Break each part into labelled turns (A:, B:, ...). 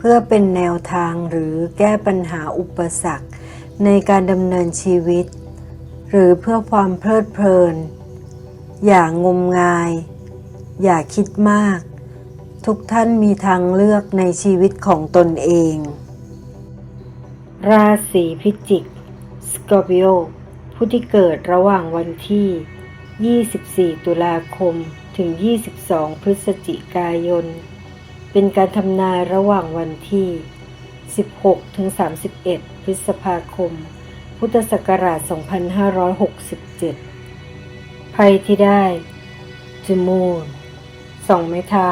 A: พื่อเป็นแนวทางหรือแก้ปัญหาอุปสรรค ในการดำเนินชีวิต หรือเพื่อความเพลิดเพลิน อย่างงมงาย อย่าคิดมาก ทุกท่านมีทางเลือกในชีวิตของตนเอง ราศีพิจิกสกอร์ i ิโอผู้ที่เกิดระหว่างวันที่ 24 ตุลาคม ถึง 22 พฤศจิกายน เป็นการทำนายระหว่างวันที่ 16 ถึง 31 พฤษภาคม พุทธศักราช 2567ไพ่ที่ได้จูมูนสองไม้เท้า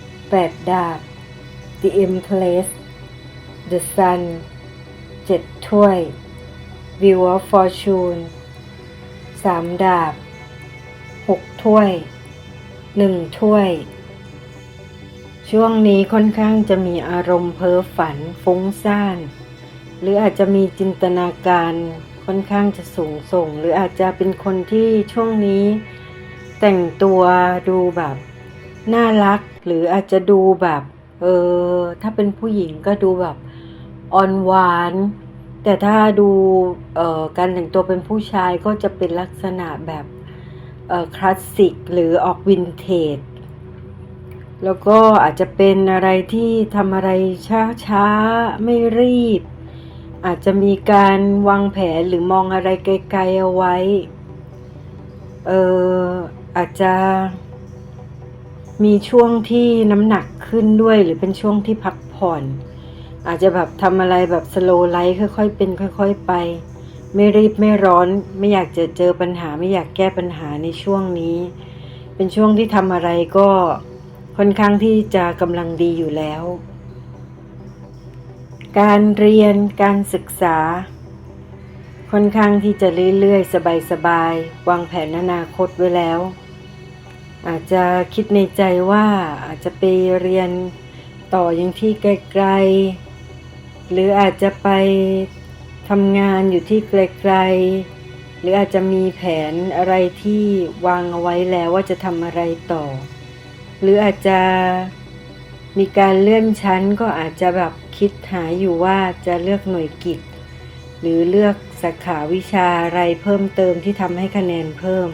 A: 8 ดาบ The Empress The Sun 7 ถ้วย Wheel of Fortune สามดาบหกถ้วยหนึ่งถ้วย ช่วงนี้ค่อนข้างจะมีอารมณ์เพ้อฝันฟุ้งซ่าน หรืออาจจะมีจินตนาการค่อนข้างจะสูงส่ง หรืออาจจะเป็นคนที่ช่วงนี้ แต่งตัวดูแบบน่ารัก หรืออาจจะดูแบบเออถ้าเป็นผู้หญิงก็ดูแบบอ่อนหวาน แต่ถ้าดูเอ่อการแต่งตัวเป็นผู้ชายก็จะเป็นลักษณะแบบเอ่อคลาสสิกหรือออกวินเทจ แล้วก็อาจจะเป็นอะไรที่ทำอะไรช้าๆ ไม่รีบ อาจจะมีการวางแผนหรือมองอะไรไกลๆเอาไว้ เอออาจจะมีช่วงที่น้ำหนักขึ้นด้วย หรือเป็นช่วงที่พักผ่อน อาจจะแบบทำอะไรแบบสโลไลท์ค่อยๆ เป็น ค่อย ๆ ไป ไม่รีบไม่ร้อน ไม่อยากจะเจอปัญหา ไม่อยากแก้ปัญหาในช่วงนี้ เป็นช่วงที่ทำอะไรก็ ค่อนข้างที่จะกำลังดีอยู่แล้ว การเรียนการศึกษา ค่อนข้างที่จะเรื่อยๆ สบายๆ วางแผนอนาคตไว้แล้ว อาจจะคิดในใจว่าอาจจะไปเรียนต่อยังที่ไกลๆ หรืออาจจะไปทำงานอยู่ที่ไกลๆ หรืออาจจะมีแผนอะไรที่วางเอาไว้แล้วว่าจะทำอะไรต่อ หรืออาจจะมีการเลื่อนชั้นก็อาจจะแบบคิดหาอยู่ว่าจะเลือกหน่วยกิจ หรือเลือกสาขาวิชาอะไรเพิ่มเติมที่ทำให้คะแนนเพิ่ม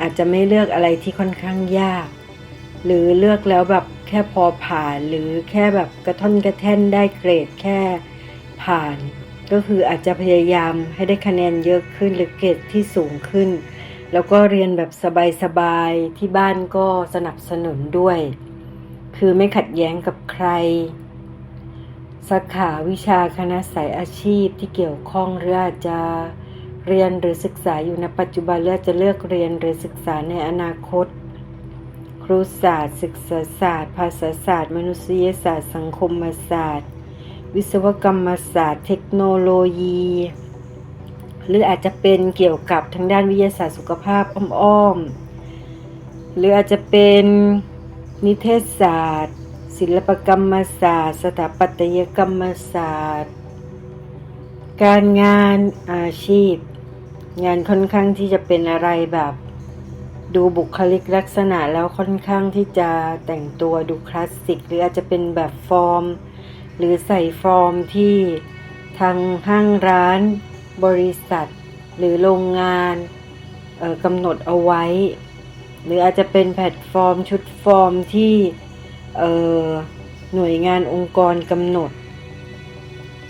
A: อาจจะไม่เลือกอะไรที่ค่อนข้างยาก หรือเลือกแล้วแบบแค่พอผ่านหรือแค่แบบกระท่อนกระแท่นได้เกรดแค่ผ่าน ก็คืออาจจะพยายามให้ได้คะแนนเยอะขึ้นหรือเกรดที่สูงขึ้น แล้วก็เรียนแบบสบายๆ ที่บ้านก็สนับสนุนด้วย คือไม่ขัดแย้งกับใคร สาขาวิชาคณะสายอาชีพที่เกี่ยวข้องหรืออาจจะเรียนหรือศึกษาอยู่ในปัจจุบันหรืออาจะเลือกเรียนหรือศึกษาในอนาคต ครุศาสตร์ศึกษาศาสตร์ ภาษาศาสตร์ มนุษยศาสตร์ สังคมศาสตร์ วิศวกรรมศาสตร์ เทคโนโลยี หรืออาจจะเป็นเกี่ยวกับทางด้านวิทยาศาสตร์สุขภาพอ้อมๆ หรืออาจจะเป็นนิเทศศาสตร์ ศิลปกรรมศาสตร์ สถาปัตยกรรมศาสตร์ การงานอาชีพ งานค่อนข้างที่จะเป็นอะไรแบบ ดูบุคลิกลักษณะแล้วค่อนข้างที่จะแต่งตัวดูคลาสสิก หรืออาจจะเป็นแบบฟอร์ม หรือใส่ฟอร์มที่ทางห้างร้าน บริษัทหรือโรงงานกำหนดเอาไว้ หรืออาจจะเป็นแพลตฟอร์มชุดฟอร์มที่หน่วยงานองค์กรกำหนด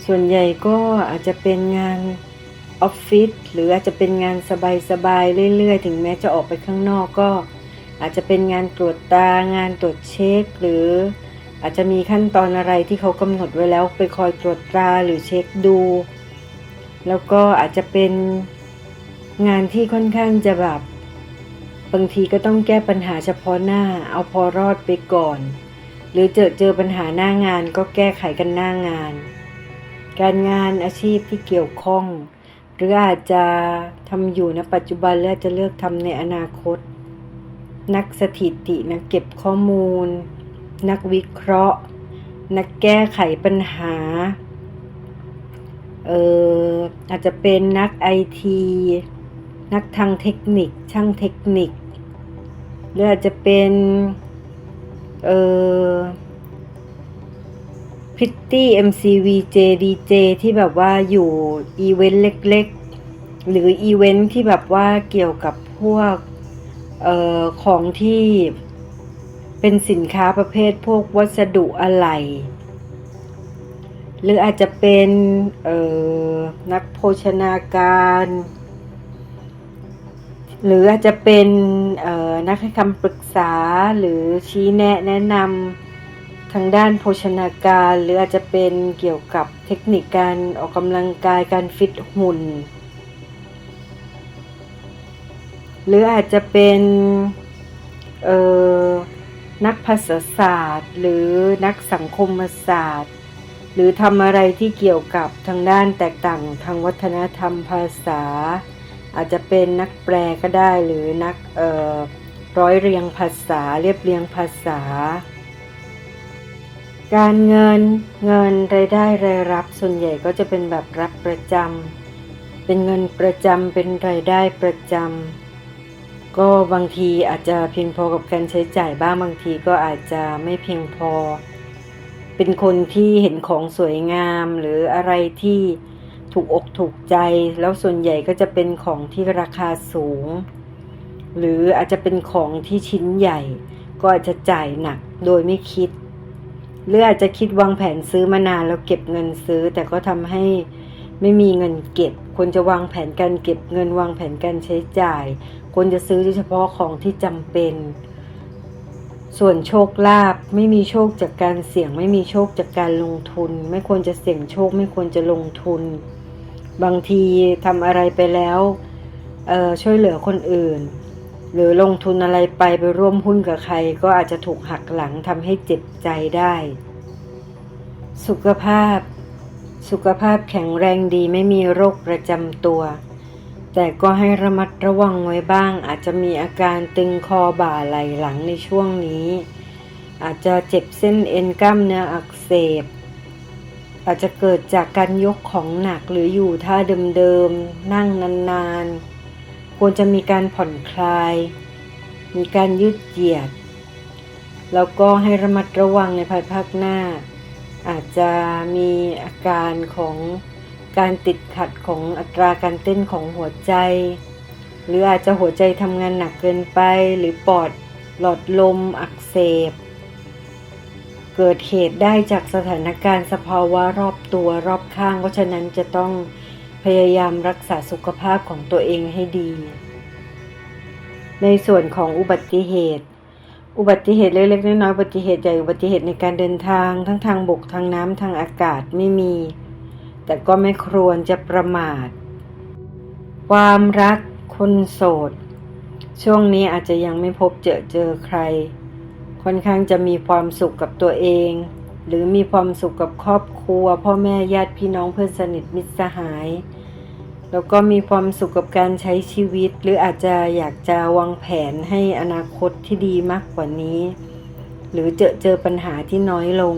A: ส่วนใหญ่ก็อาจจะเป็นงานออฟฟิศหรืออาจจะเป็นงานสบายๆเรื่อยๆ ถึงแม้จะออกไปข้างนอกก็อาจจะเป็นงานตรวจตางานตรวจเช็ค หรืออาจจะมีขั้นตอนอะไรที่เขากำหนดไว้แล้วไปคอยตรวจตราหรือเช็คดู แล้วก็อาจจะเป็นงานที่ค่อนข้างจะแบบบางทีก็ต้องแก้ปัญหาเฉพาะหน้า เอาพอรอดไปก่อน หรือเจอเจอปัญหาหน้างานก็แก้ไขกันหน้างาน การงานอาชีพที่เกี่ยวข้อง หรืออาจจะทำอยู่ณปัจจุบันและจะเลือกทำในอนาคต นักสถิตินักเก็บข้อมูล นักวิเคราะห์ นักแก้ไขปัญหา เอออาจจะเป็นนักไอทีนักทางเทคนิค ช่างเทคนิค หรืออาจจะเป็นเออพิตตี้ MCVJ DJ ที่แบบว่าอยู่อีเวนต์เล็กๆ หรืออีเวนต์ที่แบบว่าเกี่ยวกับพวกเอ่อของที่เป็นสินค้าประเภทพวกวัสดุอะไหล่ หรืออาจจะเป็นนักโภชนาการ หรืออาจจะเป็นนักให้คำปรึกษาหรือชี้แนะแนะนำทางด้านโภชนาการ หรืออาจจะเป็นเกี่ยวกับเทคนิคการออกกำลังกายการฟิตหุ่น หรืออาจจะเป็นนักภาษาศาสตร์ หรือนักสังคมศาสตร์ หรือทำอะไรที่เกี่ยวกับทางด้านแตกต่างทางวัฒนธรรมภาษา อาจจะเป็นนักแปลก็ได้หรือนักเอ่อร้อยเรียงภาษาเรียบเรียงภาษา การเงินเงินรายได้รายรับส่วนใหญ่ก็จะเป็นแบบรับประจำเป็นเงินประจำเป็นรายได้ประจำก็บางทีอาจจะเพียงพอกับการใช้จ่ายบ้างบางทีก็อาจจะไม่เพียงพอ เป็นคนที่เห็นของสวยงามหรืออะไรที่ถูกอกถูกใจ แล้วส่วนใหญ่ก็จะเป็นของที่ราคาสูง หรืออาจจะเป็นของที่ชิ้นใหญ่ ก็อาจจะจ่ายหนักโดยไม่คิด หรืออาจจะคิดวางแผนซื้อมานานแล้วเก็บเงินซื้อ แต่ก็ทำให้ไม่มีเงินเก็บควรจะวางแผนการเก็บเงินวางแผนการใช้จ่ายควรจะซื้อเฉพาะของที่จำเป็น ส่วนโชคลาภไม่มีโชคจากการเสี่ยง ไม่มีโชคจากการลงทุน ไม่ควรจะเสี่ยงโชค ไม่ควรจะลงทุน บางทีทำอะไรไปแล้วช่วยเหลือคนอื่น หรือลงทุนอะไรไปไปร่วมหุ้นกับใคร ก็อาจจะถูกหักหลังทำให้เจ็บใจได้ สุขภาพ สุขภาพแข็งแรงดีไม่มีโรคประจำตัว แต่ก็ให้ระมัดระวังไว้บ้าง อาจจะมีอาการตึงคอบ่าไหล่หลังในช่วงนี้ อาจจะเจ็บเส้นเอ็นกล้ามเนื้ออักเสบ อาจจะเกิดจากการยกของหนักหรืออยู่ท่าเดิมๆนั่งนานๆ ควรจะมีการผ่อนคลาย มีการยืดเหยียด แล้วก็ให้ระมัดระวังในภายภาคหน้า อาจจะมีอาการของ การติดขัดของอัตราการเต้นของหัวใจ หรืออาจจะหัวใจทำงานหนักเกินไป หรือปอดหลอดลมอักเสบ เกิดเหตุได้จากสถานการณ์สภาวะรอบตัวรอบข้าง เพราะฉะนั้นจะต้องพยายามรักษาสุขภาพของตัวเองให้ดี ในส่วนของอุบัติเหตุ อุบัติเหตุเล็กๆน้อยๆอุบัติเหตุใหญ่อุบัติเหตุในการเดินทาง ทั้งทางบกทางน้ำทางอากาศไม่มี แต่ก็ไม่ควรจะประมาท ความรักคนโสด ช่วงนี้อาจจะยังไม่พบเจอเจอใคร ค่อนข้างจะมีความสุขกับตัวเอง หรือมีความสุขกับครอบครัว พ่อแม่ญาติพี่น้องเพื่อนสนิทมิตรสหาย แล้วก็มีความสุขกับการใช้ชีวิต หรืออาจจะอยากจะวางแผนให้อนาคตที่ดีมากกว่านี้ หรือเจอเจอปัญหาที่น้อยลง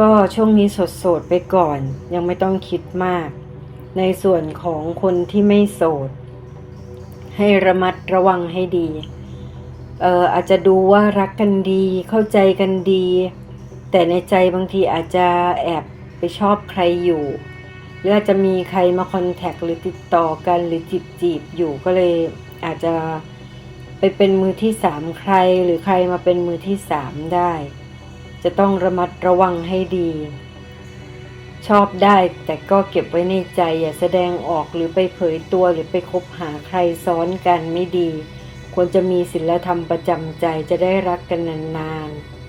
A: ก็ช่วงนี้โสดๆไปก่อน ยังไม่ต้องคิดมาก ในส่วนของคนที่ไม่โสด ให้ระมัดระวังให้ดีเอออาจจะดูว่ารักกันดีเข้าใจกันดี แต่ในใจบางทีอาจจะแอบไปชอบใครอยู่หรืออาจจะมีใครมาคอนแทคหรือติดต่อกันหรือจีบจีบๆอยู่ก็เลยอาจจะไปเป็นมือที่สามใครหรือใครมาเป็นมือที่สามได้ จะต้องระมัดระวังให้ดี ชอบได้แต่ก็เก็บไว้ในใจอย่าแสดงออกหรือไปเผยตัวหรือไปคบหาใครซ้อนกันไม่ดี ควรจะมีศีลธรรมประจำใจจะได้รักกันนานๆ